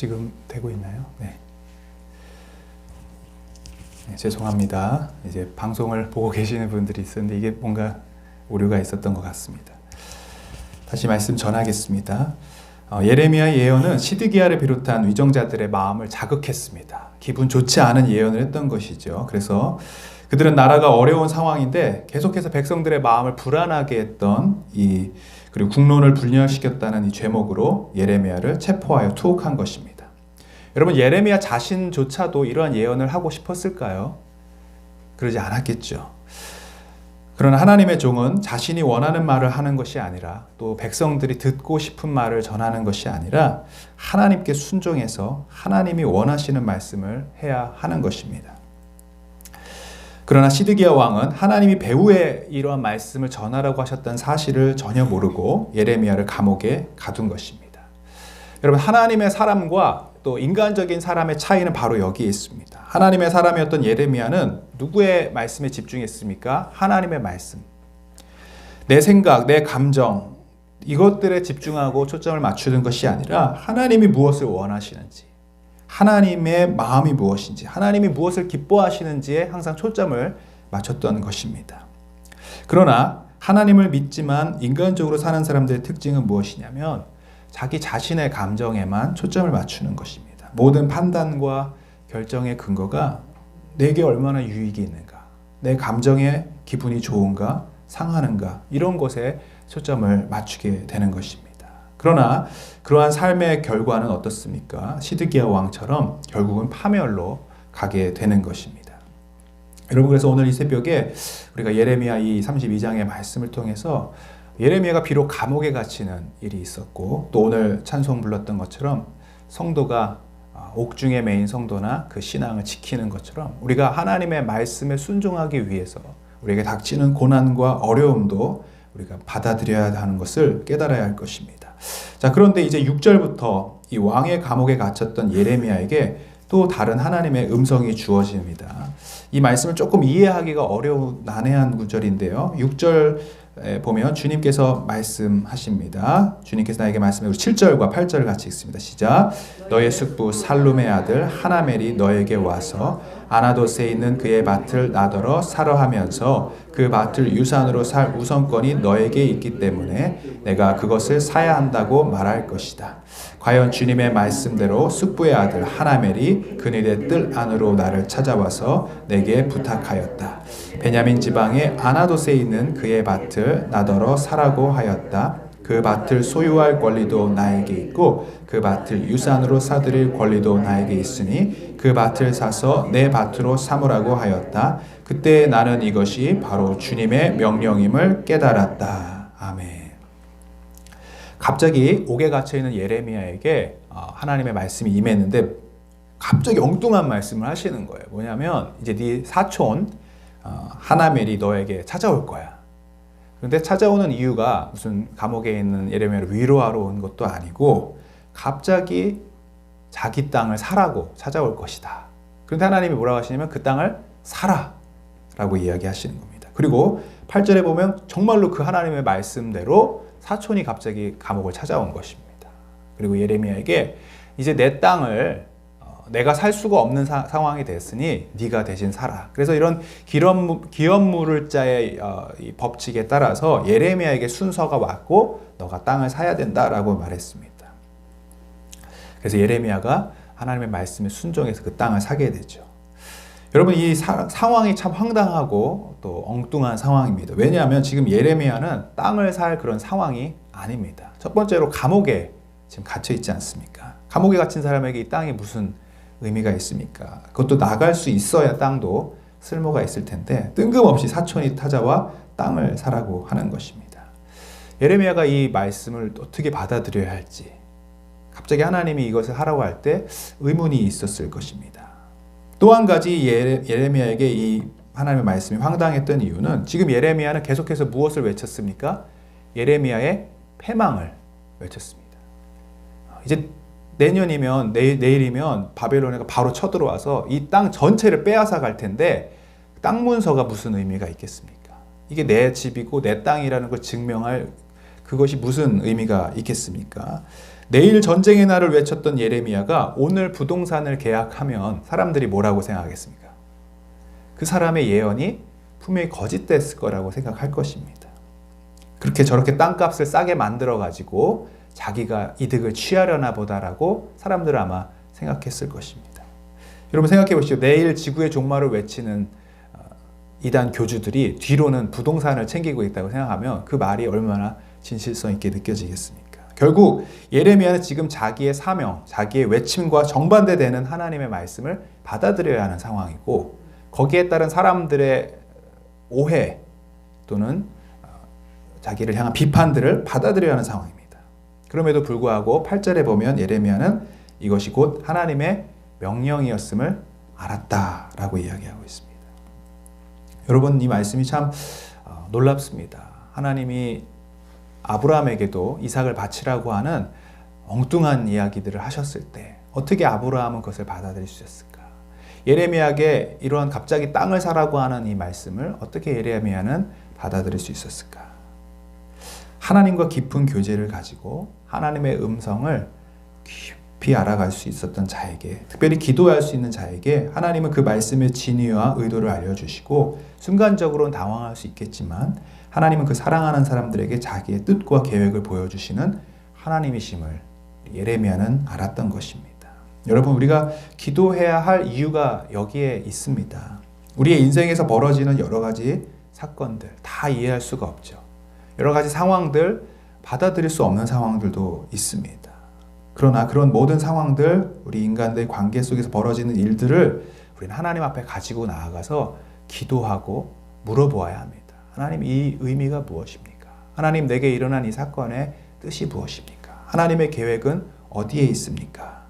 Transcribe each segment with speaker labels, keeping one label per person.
Speaker 1: 지금 되고 있나요? 네. 네, 죄송합니다. 이제 방송을 보고 계시는 분들이 있었는데 이게 뭔가 오류가 있었던 것 같습니다. 다시 말씀 전하겠습니다. 어, 예레미야 예언은 시드기야를 비롯한 위정자들의 마음을 자극했습니다. 기분 좋지 않은 예언을 했던 것이죠. 그래서 그들은 나라가 어려운 상황인데 계속해서 백성들의 마음을 불안하게 했던 이 그리고 국론을 분열시켰다는 이 죄목으로 예레미야를 체포하여 투옥한 것입니다. 여러분 예레미야 자신조차도 이러한 예언을 하고 싶었을까요? 그러지 않았겠죠. 그러나 하나님의 종은 자신이 원하는 말을 하는 것이 아니라 또 백성들이 듣고 싶은 말을 전하는 것이 아니라 하나님께 순종해서 하나님이 원하시는 말씀을 해야 하는 것입니다. 그러나 시드기야 왕은 하나님이 배후에 이러한 말씀을 전하라고 하셨던 사실을 전혀 모르고 예레미야를 감옥에 가둔 것입니다. 여러분 하나님의 사람과 또 인간적인 사람의 차이는 바로 여기에 있습니다. 하나님의 사람이었던 예레미야는 누구의 말씀에 집중했습니까? 하나님의 말씀. 내 생각, 내 감정 이것들에 집중하고 초점을 맞추는 것이 아니라 하나님이 무엇을 원하시는지 하나님의 마음이 무엇인지, 하나님이 무엇을 기뻐하시는지에 항상 초점을 맞췄던 것입니다. 그러나 하나님을 믿지만 인간적으로 사는 사람들의 특징은 무엇이냐면 자기 자신의 감정에만 초점을 맞추는 것입니다. 모든 판단과 결정의 근거가 내게 얼마나 유익이 있는가, 내 감정에 기분이 좋은가, 상하는가, 이런 것에 초점을 맞추게 되는 것입니다. 그러나 그러한 삶의 결과는 어떻습니까? 시드기야 왕처럼 결국은 파멸로 가게 되는 것입니다. 여러분 그래서 오늘 이 새벽에 우리가 예레미야 이 32장의 말씀을 통해서 예레미야가 비록 감옥에 갇히는 일이 있었고 또 오늘 찬송 불렀던 것처럼 성도가 옥중에 매인 성도나 그 신앙을 지키는 것처럼 우리가 하나님의 말씀에 순종하기 위해서 우리에게 닥치는 고난과 어려움도 우리가 받아들여야 하는 것을 깨달아야 할 것입니다. 자, 그런데 이제 6절부터 이 왕의 감옥에 갇혔던 예레미야에게 또 다른 하나님의 음성이 주어집니다. 이 말씀을 조금 이해하기가 어려운 난해한 구절인데요. 6절 보면 주님께서 말씀하십니다. 주님께서 나에게 말씀해 우리 7절과 8절 같이 읽습니다. 시작. 너의 숙부 살룸의 아들 하나멜이 너에게 와서 아나도스에 있는 그의 밭을 나더러 사러 하면서 그 밭을 유산으로 살 우선권이 너에게 있기 때문에 내가 그것을 사야 한다고 말할 것이다. 과연 주님의 말씀대로 숙부의 아들 하나멜이 그늘의 뜰 안으로 나를 찾아와서 내게 부탁하였다. 베냐민 지방의 아나도스에 있는 그의 밭을 나더러 사라고 하였다. 그 밭을 소유할 권리도 나에게 있고 그 밭을 유산으로 사들일 권리도 나에게 있으니 그 밭을 사서 내 밭으로 삼으라고 하였다. 그때 나는 이것이 바로 주님의 명령임을 깨달았다. 갑자기 옥에 갇혀 있는 예레미야에게 어, 하나님의 말씀이 임했는데 갑자기 엉뚱한 말씀을 하시는 거예요. 뭐냐면 이제 네 사촌 어, 하나멜이 너에게 찾아올 거야. 그런데 찾아오는 이유가 무슨 감옥에 있는 예레미야를 위로하러 온 것도 아니고 갑자기 자기 땅을 사라고 찾아올 것이다. 그런데 하나님이 뭐라고 하시냐면 그 땅을 사라 라고 이야기하시는 겁니다. 그리고 8절에 보면 정말로 그 하나님의 말씀대로 사촌이 갑자기 감옥을 찾아온 것입니다. 그리고 예레미야에게 이제 내 땅을 내가 살 수가 없는 사, 상황이 됐으니 네가 대신 살아. 그래서 이런 기업 물을 자의 어, 법칙에 따라서 예레미야에게 순서가 왔고 너가 땅을 사야 된다라고 말했습니다. 그래서 예레미야가 하나님의 말씀에 순종해서 그 땅을 사게 되죠. 여러분 이 사, 상황이 참 황당하고 또 엉뚱한 상황입니다. 왜냐하면 지금 예레미야는 땅을 살 그런 상황이 아닙니다. 첫 번째로 감옥에 지금 갇혀 있지 않습니까? 감옥에 갇힌 사람에게 이 땅이 무슨 의미가 있습니까? 그것도 나갈 수 있어야 땅도 쓸모가 있을 텐데 뜬금없이 사촌이 찾아와 땅을 사라고 하는 것입니다. 예레미야가 이 말씀을 어떻게 받아들여야 할지 갑자기 하나님이 이것을 하라고 할 때 의문이 있었을 것입니다. 또 한 가지 예레미야에게 이 하나님의 말씀이 황당했던 이유는 지금 예레미야는 계속해서 무엇을 외쳤습니까? 예레미야의 패망을 외쳤습니다. 이제 내년이면 내일, 내일이면 바벨론에가 바로 쳐들어와서 이 땅 전체를 빼앗아 갈 텐데 땅 문서가 무슨 의미가 있겠습니까? 이게 내 집이고 내 땅이라는 걸 증명할 그것이 무슨 의미가 있겠습니까? 내일 전쟁의 날을 외쳤던 예레미야가 오늘 부동산을 계약하면 사람들이 뭐라고 생각하겠습니까? 그 사람의 예언이 분명히 거짓됐을 거라고 생각할 것입니다. 그렇게 저렇게 땅값을 싸게 만들어 가지고 자기가 이득을 취하려나 보다라고 사람들은 아마 생각했을 것입니다. 여러분 생각해 보시죠. 내일 지구의 종말을 외치는 어, 이단 교주들이 뒤로는 부동산을 챙기고 있다고 생각하면 그 말이 얼마나 진실성 있게 느껴지겠습니까? 결국 예레미야는 지금 자기의 사명, 자기의 외침과 정반대되는 하나님의 말씀을 받아들여야 하는 상황이고 거기에 따른 사람들의 오해 또는 어, 자기를 향한 비판들을 받아들여야 하는 상황입니다. 그럼에도 불구하고 8절에 보면 예레미야는 이것이 곧 하나님의 명령이었음을 알았다라고 이야기하고 있습니다. 여러분 이 말씀이 참 어, 놀랍습니다. 하나님이 아브라함에게도 이삭을 바치라고 하는 엉뚱한 이야기들을 하셨을 때 어떻게 아브라함은 그것을 받아들일 수 있었을까? 예레미야에게 이러한 갑자기 땅을 사라고 하는 이 말씀을 어떻게 예레미야는 받아들일 수 있었을까? 하나님과 깊은 교제를 가지고 하나님의 음성을 깊이 알아갈 수 있었던 자에게, 특별히 기도할 수 있는 자에게 하나님은 그 말씀의 진위와 의도를 알려주시고 순간적으로는 당황할 수 있겠지만 하나님은 그 사랑하는 사람들에게 자기의 뜻과 계획을 보여주시는 하나님이심을 예레미야는 알았던 것입니다. 여러분 우리가 기도해야 할 이유가 여기에 있습니다. 우리의 인생에서 벌어지는 여러 가지 사건들 다 이해할 수가 없죠. 여러 가지 상황들 받아들일 수 없는 상황들도 있습니다. 그러나 그런 모든 상황들 우리 인간들 관계 속에서 벌어지는 일들을 우리는 하나님 앞에 가지고 나아가서 기도하고 물어보아야 합니다. 하나님 이 의미가 무엇입니까? 하나님 내게 일어난 이 사건의 뜻이 무엇입니까? 하나님의 계획은 어디에 있습니까?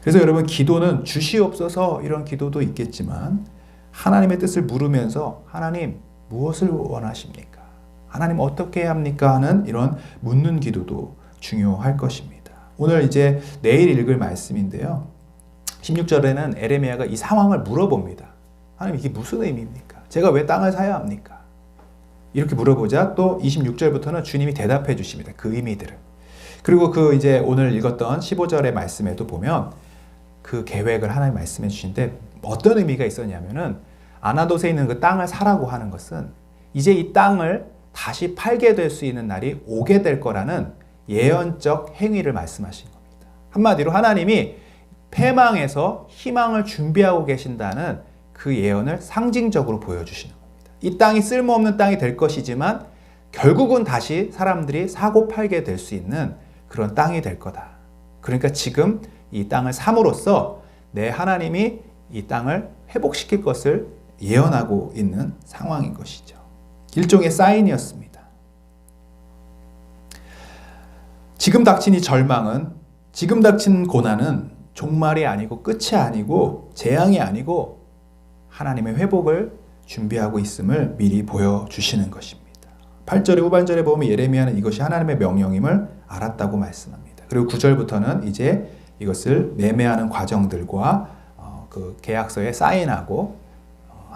Speaker 1: 그래서 여러분 기도는 주시옵소서 이런 기도도 있겠지만 하나님의 뜻을 물으면서 하나님 무엇을 원하십니까? 하나님 어떻게 합니까? 하는 이런 묻는 기도도 중요할 것입니다. 오늘 이제 내일 읽을 말씀인데요. 16절에는 에레미야가 이 상황을 물어봅니다. 하나님 이게 무슨 의미입니까? 제가 왜 땅을 사야 합니까? 이렇게 물어보자 또 26절부터는 주님이 대답해 주십니다. 그 의미들을. 그리고 그 이제 오늘 읽었던 15절의 말씀에도 보면 그 계획을 하나님 말씀해 주신데 어떤 의미가 있었냐면은 아나도스에 있는 그 땅을 사라고 하는 것은 이제 이 땅을 다시 팔게 될 수 있는 날이 오게 될 거라는 예언적 행위를 말씀하신 겁니다. 한마디로 하나님이 패망에서 희망을 준비하고 계신다는 그 예언을 상징적으로 보여주시는. 이 땅이 쓸모없는 땅이 될 것이지만 결국은 다시 사람들이 사고 팔게 될 수 있는 그런 땅이 될 거다. 그러니까 지금 이 땅을 삼으로써 내 하나님이 이 땅을 회복시킬 것을 예언하고 있는 상황인 것이죠. 일종의 사인이었습니다. 지금 닥친 이 절망은, 지금 닥친 고난은 종말이 아니고 끝이 아니고 재앙이 아니고 하나님의 회복을 준비하고 있음을 미리 보여주시는 것입니다. 8절의 후반절에 보면 예레미야는 이것이 하나님의 명령임을 알았다고 말씀합니다. 그리고 9절부터는 이제 이것을 매매하는 과정들과 어, 그 계약서에 사인하고 어,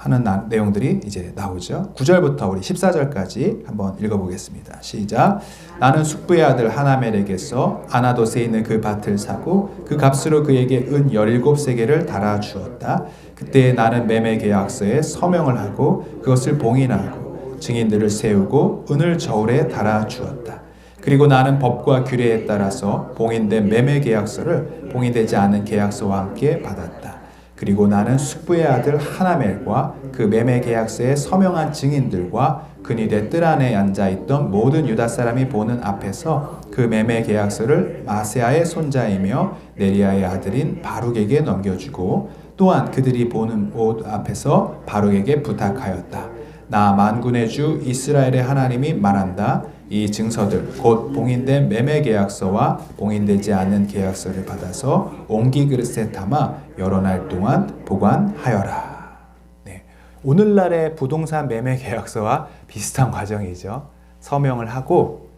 Speaker 1: 하는 나, 내용들이 이제 나오죠. 9절부터 우리 14절까지 한번 읽어보겠습니다. 시작. 나는 숙부의 아들 하나멜에게서 아나도스에 있는 그 밭을 사고 그 값으로 그에게 은 17세계를 달아 주었다. 그때 나는 매매 계약서에 서명을 하고 그것을 봉인하고 증인들을 세우고 은을 저울에 달아 주었다. 그리고 나는 법과 규례에 따라서 봉인된 매매 계약서를 봉인되지 않은 계약서와 함께 받았다. 그리고 나는 숙부의 아들 하나멜과 그 매매 계약서에 서명한 증인들과 그니의 뜰 안에 앉아 있던 모든 유다 사람이 보는 앞에서 그 매매 계약서를 마세아의 손자이며 네리아의 아들인 바룩에게 넘겨주고 또한 그들이 보는 옷 앞에서 바룩에게 부탁하였다. 나 만군의 주 이스라엘의 하나님이 말한다. 이 증서들 곧 봉인된 매매 계약서와 봉인되지 않은 계약서를 받아서 옹기 그릇에 담아 여러 날 동안 보관하여라. 네. 오늘날의 부동산 매매 계약서와 비슷한 과정이죠. 서명을 하고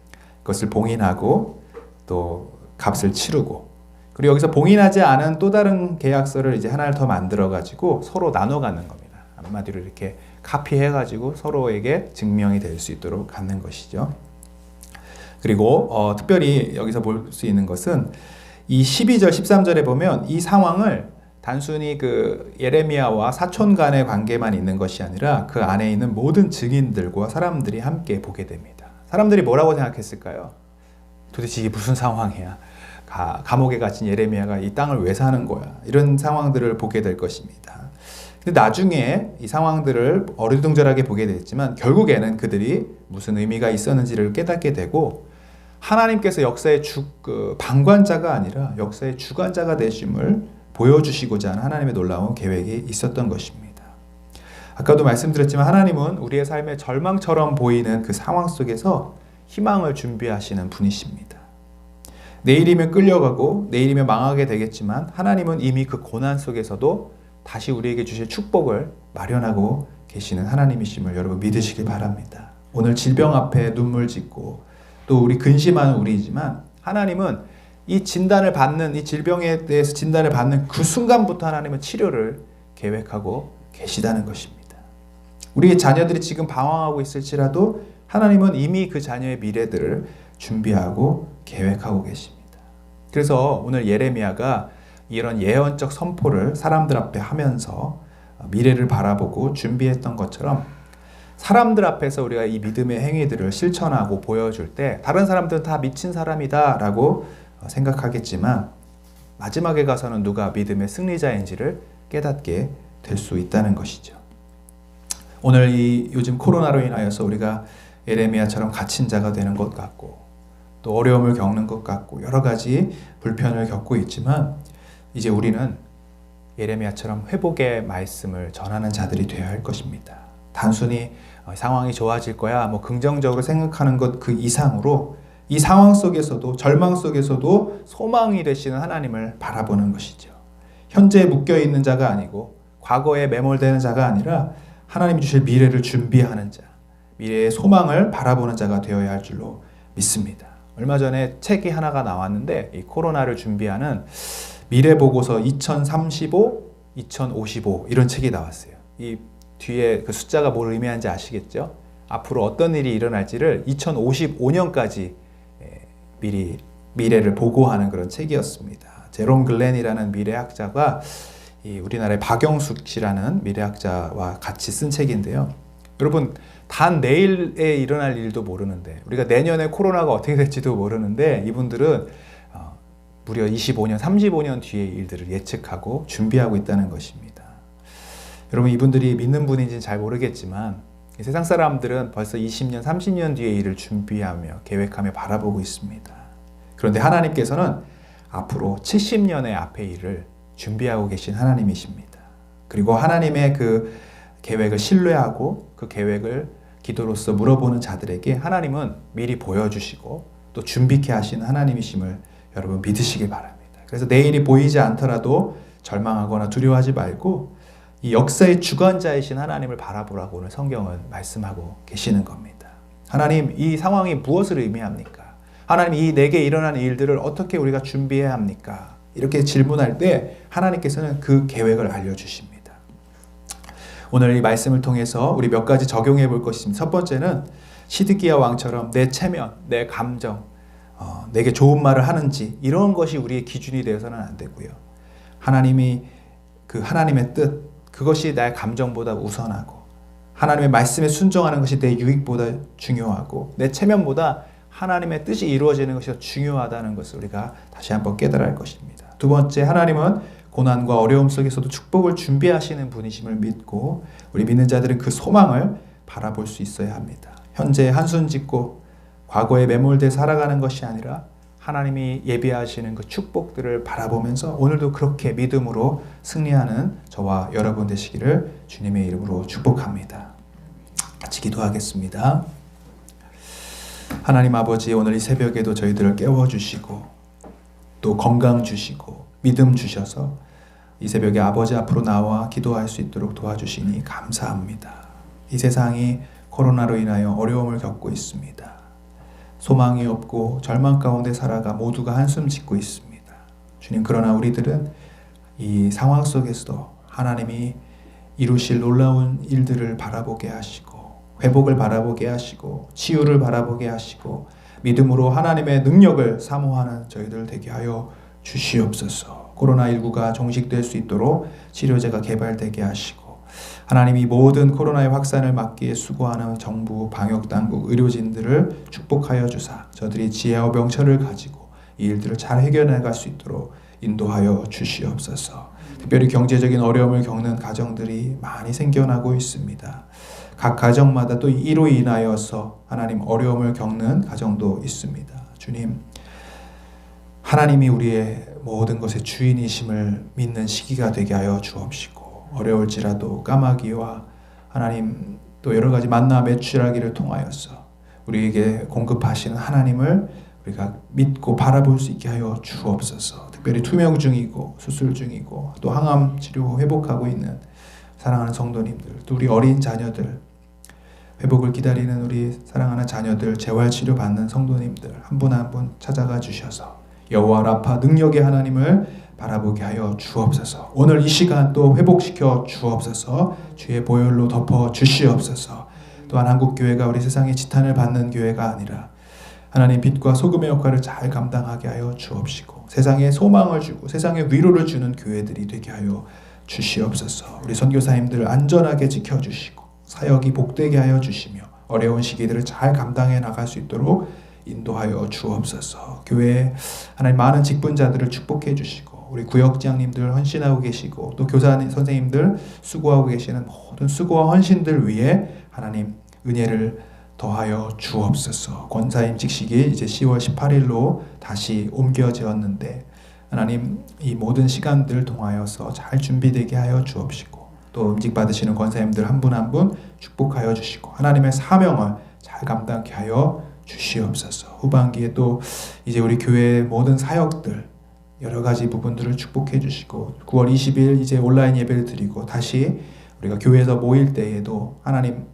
Speaker 1: 그것을 봉인하고 또 값을 치르고 그리고 여기서 봉인하지 않은 또 다른 계약서를 이제 하나를 더 만들어 가지고 서로 나눠 가는 겁니다. 한마디로 이렇게 카피해 가지고 서로에게 증명이 될 수 있도록 갖는 것이죠. 그리고 어, 특별히 여기서 볼 수 있는 것은 이 12절, 13절에 보면 이 상황을 단순히 그 예레미야와 사촌 간의 관계만 있는 것이 아니라 그 안에 있는 모든 증인들과 사람들이 함께 보게 됩니다. 사람들이 뭐라고 생각했을까요? 도대체 이게 무슨 상황이야? 가, 감옥에 갇힌 예레미야가 이 땅을 왜 사는 거야? 이런 상황들을 보게 될 것입니다. 근데 나중에 이 상황들을 어리둥절하게 보게 됐지만 결국에는 그들이 무슨 의미가 있었는지를 깨닫게 되고 하나님께서 역사의 주, 그 방관자가 아니라 역사의 주관자가 되심을 보여주시고자 하는 하나님의 놀라운 계획이 있었던 것입니다. 아까도 말씀드렸지만 하나님은 우리의 삶의 절망처럼 보이는 그 상황 속에서 희망을 준비하시는 분이십니다. 내일이면 끌려가고 내일이면 망하게 되겠지만 하나님은 이미 그 고난 속에서도 다시 우리에게 주실 축복을 마련하고 계시는 하나님이심을 여러분 믿으시길 바랍니다. 오늘 질병 앞에 눈물 짓고 또 우리 근심하는 우리지만 하나님은 이 진단을 받는 이 질병에 대해서 진단을 받는 그 순간부터 하나님은 치료를 계획하고 계시다는 것입니다. 우리의 자녀들이 지금 방황하고 있을지라도 하나님은 이미 그 자녀의 미래들을 준비하고 계획하고 계십니다. 그래서 오늘 예레미야가 이런 예언적 선포를 사람들 앞에 하면서 미래를 바라보고 준비했던 것처럼 사람들 앞에서 우리가 이 믿음의 행위들을 실천하고 보여줄 때 다른 사람들은 다 미친 사람이다 라고 생각하겠지만 마지막에 가서는 누가 믿음의 승리자인지를 깨닫게 될 수 있다는 것이죠. 오늘 이 요즘 코로나로 인하여서 우리가 예레미야처럼 갇힌 자가 되는 것 같고 또 어려움을 겪는 것 같고 여러 가지 불편을 겪고 있지만 이제 우리는 예레미야처럼 회복의 말씀을 전하는 자들이 되어야 할 것입니다. 단순히 상황이 좋아질 거야 뭐 긍정적으로 생각하는 것 그 이상으로 이 상황 속에서도 절망 속에서도 소망이 되시는 하나님을 바라보는 것이죠. 현재에 묶여 있는 자가 아니고 과거에 매몰되는 자가 아니라 하나님이 주실 미래를 준비하는 자, 미래의 소망을 바라보는 자가 되어야 할 줄로 믿습니다. 얼마 전에 책이 하나가 나왔는데 이 코로나를 준비하는 미래 보고서 2035, 2055 이런 책이 나왔어요. 이 뒤에 그 숫자가 뭘 의미하는지 아시겠죠? 앞으로 어떤 일이 일어날지를 2055년까지 미리 미래를 보고하는 그런 책이었습니다. 제롬 글렌이라는 미래학자가 이 우리나라의 박영숙 씨라는 미래학자와 같이 쓴 책인데요. 여러분 단 내일에 일어날 일도 모르는데 우리가 내년에 코로나가 어떻게 될지도 모르는데 이분들은 어, 무려 25년, 35년 뒤의 일들을 예측하고 준비하고 있다는 것입니다. 여러분 이분들이 믿는 분인지는 잘 모르겠지만 세상 사람들은 벌써 20년, 30년 뒤의 일을 준비하며 계획하며 바라보고 있습니다. 그런데 하나님께서는 앞으로 70년의 앞의 일을 준비하고 계신 하나님이십니다. 그리고 하나님의 그 계획을 신뢰하고 그 계획을 기도로서 물어보는 자들에게 하나님은 미리 보여주시고 또 준비케 하시는 하나님이심을 여러분 믿으시길 바랍니다. 그래서 내일이 보이지 않더라도 절망하거나 두려워하지 말고 이 역사의 주관자이신 하나님을 바라보라고 오늘 성경은 말씀하고 계시는 겁니다. 하나님, 이 상황이 무엇을 의미합니까? 하나님, 이 내게 일어나는 일들을 어떻게 우리가 준비해야 합니까? 이렇게 질문할 때 하나님께서는 그 계획을 알려주십니다. 오늘 이 말씀을 통해서 우리 몇 가지 적용해 볼 것입니다. 첫 번째는 시드기야 왕처럼 내 체면, 내 감정, 어, 내게 좋은 말을 하는지 이런 것이 우리의 기준이 되어서는 안 되고요. 하나님이 그 하나님의 뜻, 그것이 나의 감정보다 우선하고 하나님의 말씀에 순종하는 것이 내 유익보다 중요하고 내 체면보다 하나님의 뜻이 이루어지는 것이 더 중요하다는 것을 우리가 다시 한번 깨달아야 할 것입니다. 두 번째, 하나님은 고난과 어려움 속에서도 축복을 준비하시는 분이심을 믿고 우리 믿는 자들은 그 소망을 바라볼 수 있어야 합니다. 현재 한순 짓고 과거에 매몰돼 살아가는 것이 아니라 하나님이 예비하시는 그 축복들을 바라보면서 오늘도 그렇게 믿음으로 승리하는 저와 여러분 되시기를 주님의 이름으로 축복합니다. 같이 기도하겠습니다. 하나님 아버지 오늘 이 새벽에도 저희들을 깨워주시고 또 건강 주시고 믿음 주셔서 이 새벽에 아버지 앞으로 나와 기도할 수 있도록 도와주시니 감사합니다. 이 세상이 코로나로 인하여 어려움을 겪고 있습니다. 소망이 없고 절망 가운데 살아가 모두가 한숨 짓고 있습니다. 주님, 그러나 우리들은 이 상황 속에서도 하나님이 이루실 놀라운 일들을 바라보게 하시고, 회복을 바라보게 하시고, 치유를 바라보게 하시고, 믿음으로 하나님의 능력을 사모하는 저희들 되게 하여 주시옵소서. 코로나19가 종식될 수 있도록 치료제가 개발되게 하시고 하나님이 모든 코로나의 확산을 막기에 수고하는 정부, 방역 당국, 의료진들을 축복하여 주사 저들이 지혜와 명철을 가지고 이 일들을 잘 해결해 갈 수 있도록 인도하여 주시옵소서. 특별히 경제적인 어려움을 겪는 가정들이 많이 생겨나고 있습니다. 각 가정마다 또 이로 인하여서 하나님 어려움을 겪는 가정도 있습니다. 주님, 하나님이 우리의 모든 것의 주인이심을 믿는 시기가 되게 하여 주옵시고 어려울지라도 까마귀와 하나님 또 여러 가지 만나 매출하기를 통하여서 우리에게 공급하시는 하나님을 우리가 믿고 바라볼 수 있게 하여 주옵소서. 특별히 투명 중이고 수술 중이고 또 항암 치료 회복하고 있는 사랑하는 성도님들, 또 우리 어린 자녀들 회복을 기다리는 우리 사랑하는 자녀들 재활 치료 받는 성도님들 한 분 한 분 찾아가 주셔서 여호와 라파 능력의 하나님을 바라보게 하여 주옵소서. 오늘 이 시간 또 회복시켜 주옵소서. 주의 보혈로 덮어 주시옵소서. 또한 한국 교회가 우리 세상의 지탄을 받는 교회가 아니라 하나님 빛과 소금의 역할을 잘 감당하게 하여 주옵시고 세상에 소망을 주고 세상에 위로를 주는 교회들이 되게 하여 주시옵소서. 우리 선교사님들 안전하게 지켜 주시고 사역이 복되게 하여 주시며 어려운 시기들을 잘 감당해 나갈 수 있도록 인도하여 주옵소서. 교회에 하나님 많은 직분자들을 축복해 주시고 우리 구역장님들 헌신하고 계시고 또 교사 선생님들 수고하고 계시는 모든 수고와 헌신들 위해 하나님 은혜를 더하여 주옵소서. 권사임 직식이 이제 10월 18일로 다시 옮겨졌는데 하나님 이 모든 시간들 통하여서 잘 준비되게 하여 주옵시고 또 음직 받으시는 권사님들 한 분 한 분 축복하여 주시고 하나님의 사명을 잘 감당케 하여 주시옵소서. 후반기에 또 이제 우리 교회의 모든 사역들 여러 가지 부분들을 축복해 주시고 9월 20일 이제 온라인 예배를 드리고 다시 우리가 교회에서 모일 때에도 하나님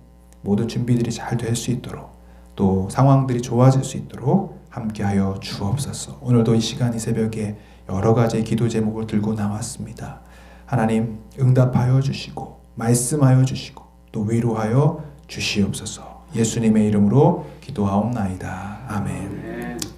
Speaker 1: 모든 준비들이 잘 될 수 있도록 또 상황들이 좋아질 수 있도록 함께하여 주옵소서. 오늘도 이 시간 이 새벽에 여러 가지 기도 제목을 들고 나왔습니다. 하나님 응답하여 주시고 말씀하여 주시고 또 위로하여 주시옵소서. 예수님의 이름으로 기도하옵나이다. 아멘.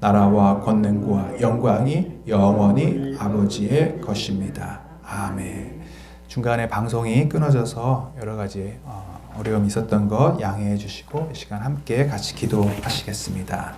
Speaker 1: 나라와 권능과 영광이 영원히 아버지의 것입니다. 아멘. 중간에 방송이 끊어져서 여러 가지 어, 어려움이 있었던 것 양해해 주시고 이 시간 함께 같이 기도하시겠습니다.